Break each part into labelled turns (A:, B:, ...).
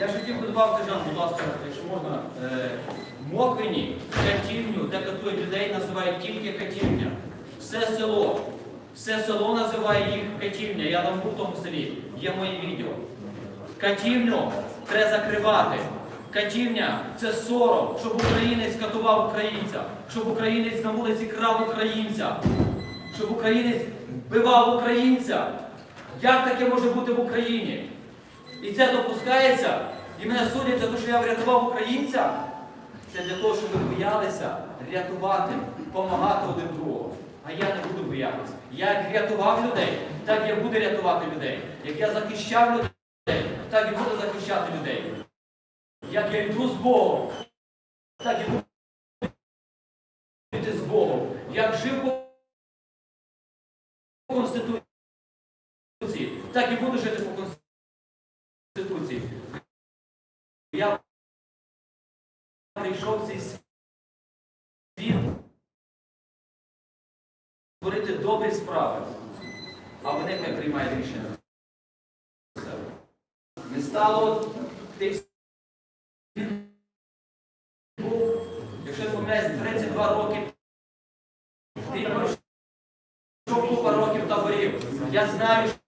A: Я ж хотів би добавити, Жан, будь ласка, якщо можна, е, катівню, де катують людей, називають тільки катівня. Все село, все село називає їх катівня. Я там був в тому селі, є моє відео. Катівню треба закривати. Катівня це сором, щоб українець катував українця, щоб українець на вулиці крав українця, щоб українець вбивав українця. Як таке може бути в Україні? І це допускається, і мене судять за те, що я врятував українця. Це для того, щоб ви боялися рятувати, допомагати один другого. А я не буду боятися. Я як рятував людей, так я буду рятувати людей. Як я захищав людей, так і буду захищати людей. Як я йду з Богом, так і буду йти з Богом. Як жив по Конституції, так і буду жити по Конституції. Я прийшов в цей світ творити добрі справи, а вони не приймають рішення. Не стало тих був, якщо я помиляюсь, 32 роки. Ти пройшов купа років таборів. Я знаю, що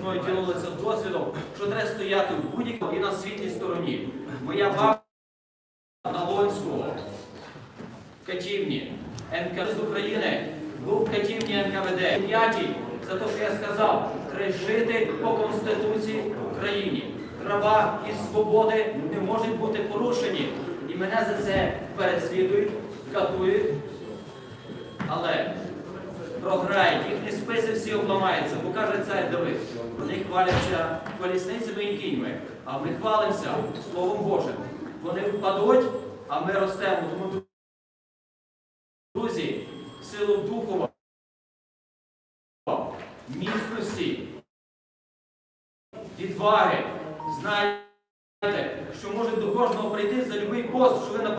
A: мною ділилися досвідом, що треба стояти в будь-якому і на світлій стороні. Моя бабка на Лонського, в Катівні, НКВД з України, був в Катівні НКВД. П'ятій, за те, що я сказав, треба жити по Конституції в Україні. Права і свободи не можуть бути порушені. І мене за це переслідують, катують. Але програють, їхні списи всі обламаються, бо каже цар Давид. Вони хваляться колісницями і кіньми, а ми хвалимося Словом Божим. Вони впадуть, а ми ростемо. Тому, друзі, силу духу, міцності, відваги, знайте, що може до кожного прийти за будь-який пост, що ви на